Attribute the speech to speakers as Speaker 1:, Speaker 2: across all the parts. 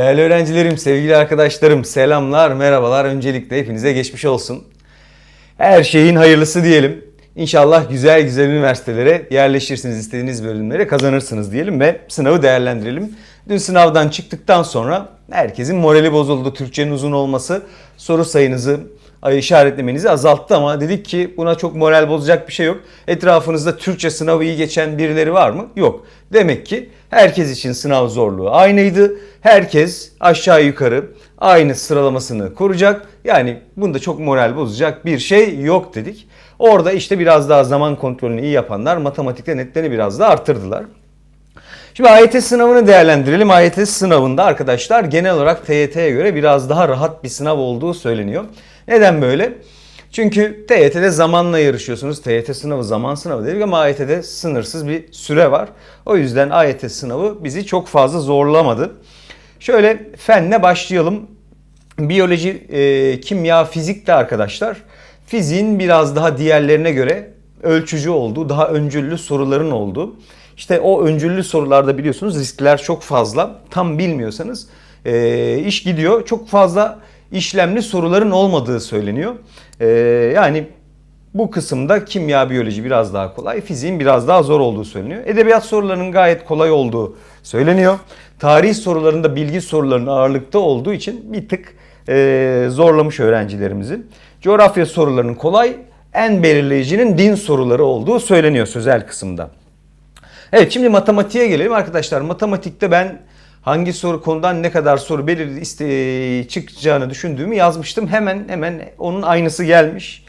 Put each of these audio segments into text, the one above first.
Speaker 1: Değerli öğrencilerim, sevgili arkadaşlarım, selamlar, merhabalar. Öncelikle hepinize geçmiş olsun. Her şeyin hayırlısı diyelim. İnşallah güzel güzel üniversitelere yerleşirsiniz, istediğiniz bölümlere kazanırsınız diyelim ve sınavı değerlendirelim. Dün sınavdan çıktıktan sonra herkesin morali bozuldu. Türkçenin uzun olması soru sayınızı işaretlemenizi azalttı ama dedik ki buna çok moral bozacak bir şey yok. Etrafınızda Türkçe sınavı iyi geçen birileri var mı? Yok. Demek ki herkes için sınav zorluğu aynıydı. Herkes aşağı yukarı aynı sıralamasını koruyacak. Yani bunda çok moral bozacak bir şey yok dedik. Orada işte biraz daha zaman kontrolünü iyi yapanlar matematikte netlerini biraz daha arttırdılar. Şimdi AYT sınavını değerlendirelim. AYT sınavında arkadaşlar genel olarak TYT'ye göre biraz daha rahat bir sınav olduğu söyleniyor. Neden böyle? Çünkü TYT'de zamanla yarışıyorsunuz. TYT sınavı zaman sınavı dedik ama AYT'de sınırsız bir süre var. O yüzden AYT sınavı bizi çok fazla zorlamadı. Şöyle fenle başlayalım. Biyoloji, e, kimya, fizikte arkadaşlar. Fiziğin biraz daha diğerlerine göre ölçücü olduğu, daha öncüllü soruların olduğu. İşte o öncüllü sorularda biliyorsunuz riskler çok fazla. Tam bilmiyorsanız e, iş gidiyor. Çok fazla işlemli soruların olmadığı söyleniyor. E, yani bu kısımda kimya, biyoloji biraz daha kolay, fiziğin biraz daha zor olduğu söyleniyor. Edebiyat sorularının gayet kolay olduğu söyleniyor. Tarih sorularında bilgi sorularının ağırlıkta olduğu için bir tık e, zorlamış öğrencilerimizi. Coğrafya sorularının kolay, en belirleyicinin din soruları olduğu söyleniyor sözel kısımda. Evet şimdi matematiğe gelelim arkadaşlar. Matematikte ben hangi soru konudan ne kadar soru belirli iste, çıkacağını düşündüğümü yazmıştım. Hemen hemen onun aynısı gelmiş.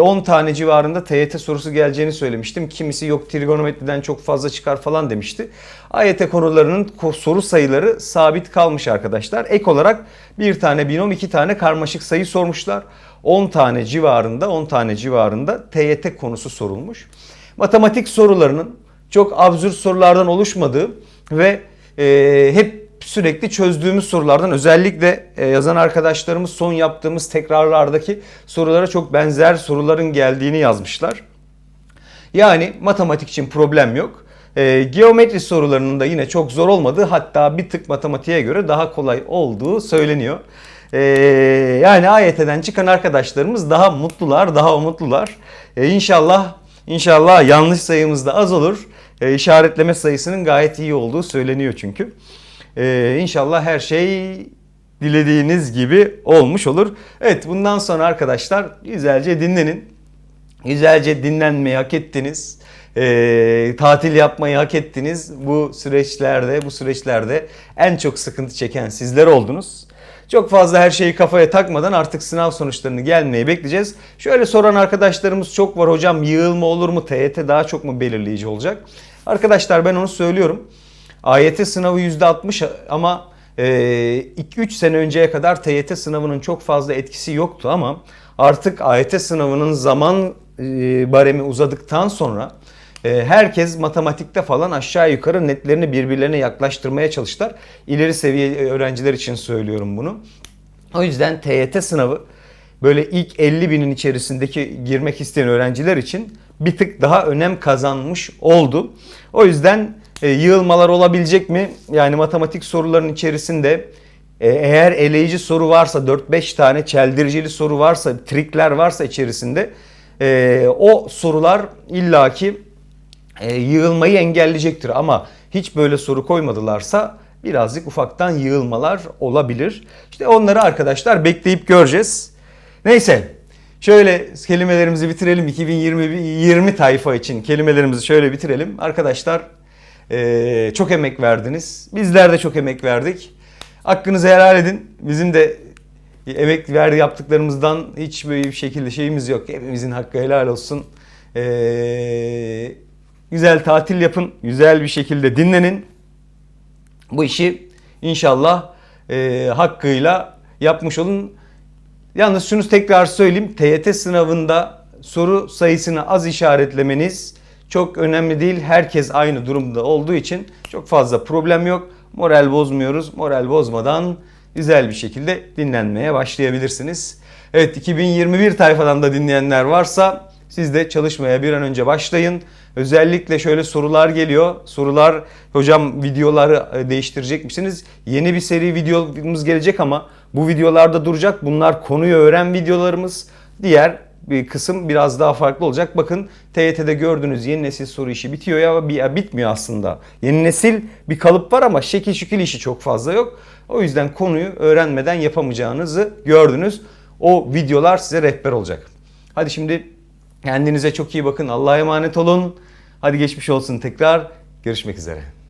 Speaker 1: 10 tane civarında TYT sorusu geleceğini söylemiştim. Kimisi yok trigonometriden çok fazla çıkar falan demişti. AYT konularının soru sayıları sabit kalmış arkadaşlar. Ek olarak bir tane binom, iki tane karmaşık sayı sormuşlar. 10 tane civarında, 10 tane civarında TYT konusu sorulmuş. Matematik sorularının çok absürt sorulardan oluşmadığı ve e, hep sürekli çözdüğümüz sorulardan özellikle e, yazan arkadaşlarımız son yaptığımız tekrarlardaki sorulara çok benzer soruların geldiğini yazmışlar. Yani matematik için problem yok. E, geometri sorularının da yine çok zor olmadığı hatta bir tık matematiğe göre daha kolay olduğu söyleniyor. E, yani AYT'den çıkan arkadaşlarımız daha mutlular, daha umutlular. E, inşallah inşallah yanlış sayımız da az olur. E, işaretleme sayısının gayet iyi olduğu söyleniyor çünkü. Ee, inşallah her şey dilediğiniz gibi olmuş olur. Evet bundan sonra arkadaşlar güzelce dinlenin. Güzelce dinlenmeyi hak ettiniz. Ee, tatil yapmayı hak ettiniz. Bu süreçlerde, bu süreçlerde en çok sıkıntı çeken sizler oldunuz. Çok fazla her şeyi kafaya takmadan artık sınav sonuçlarını gelmeyi bekleyeceğiz. Şöyle soran arkadaşlarımız çok var. Hocam yığılma olur mu? TYT daha çok mu belirleyici olacak? Arkadaşlar ben onu söylüyorum. AYT sınavı %60 ama 2-3 e, sene önceye kadar TYT sınavının çok fazla etkisi yoktu ama artık AYT sınavının zaman e, baremi uzadıktan sonra e, herkes matematikte falan aşağı yukarı netlerini birbirlerine yaklaştırmaya çalıştılar. İleri seviye öğrenciler için söylüyorum bunu. O yüzden TYT sınavı böyle ilk 50 binin içerisindeki girmek isteyen öğrenciler için bir tık daha önem kazanmış oldu. O yüzden e, yığılmalar olabilecek mi? Yani matematik soruların içerisinde e, eğer eleyici soru varsa 4-5 tane çeldiricili soru varsa, trikler varsa içerisinde e, o sorular illaki e, yığılmayı engelleyecektir. Ama hiç böyle soru koymadılarsa birazcık ufaktan yığılmalar olabilir. İşte onları arkadaşlar bekleyip göreceğiz. Neyse şöyle kelimelerimizi bitirelim. 2020 20 tayfa için kelimelerimizi şöyle bitirelim. Arkadaşlar ee, çok emek verdiniz. Bizler de çok emek verdik. Hakkınızı helal edin. Bizim de emek verdi yaptıklarımızdan hiç böyle bir şekilde şeyimiz yok. Hepimizin hakkı helal olsun. Ee, güzel tatil yapın. Güzel bir şekilde dinlenin. Bu işi inşallah e, hakkıyla yapmış olun. Yalnız şunu tekrar söyleyeyim. TYT sınavında soru sayısını az işaretlemeniz çok önemli değil. Herkes aynı durumda olduğu için çok fazla problem yok. Moral bozmuyoruz. Moral bozmadan güzel bir şekilde dinlenmeye başlayabilirsiniz. Evet 2021 tayfadan da dinleyenler varsa Siz de çalışmaya bir an önce başlayın. Özellikle şöyle sorular geliyor. Sorular hocam videoları e, değiştirecek misiniz? Yeni bir seri videomuz gelecek ama bu videolarda duracak. Bunlar konuyu öğren videolarımız. Diğer bir kısım biraz daha farklı olacak. Bakın TYT'de gördüğünüz yeni nesil soru işi bitiyor ya, ya bitmiyor aslında. Yeni nesil bir kalıp var ama şekil şükül işi çok fazla yok. O yüzden konuyu öğrenmeden yapamayacağınızı gördünüz. O videolar size rehber olacak. Hadi şimdi kendinize çok iyi bakın. Allah'a emanet olun. Hadi geçmiş olsun tekrar. Görüşmek üzere.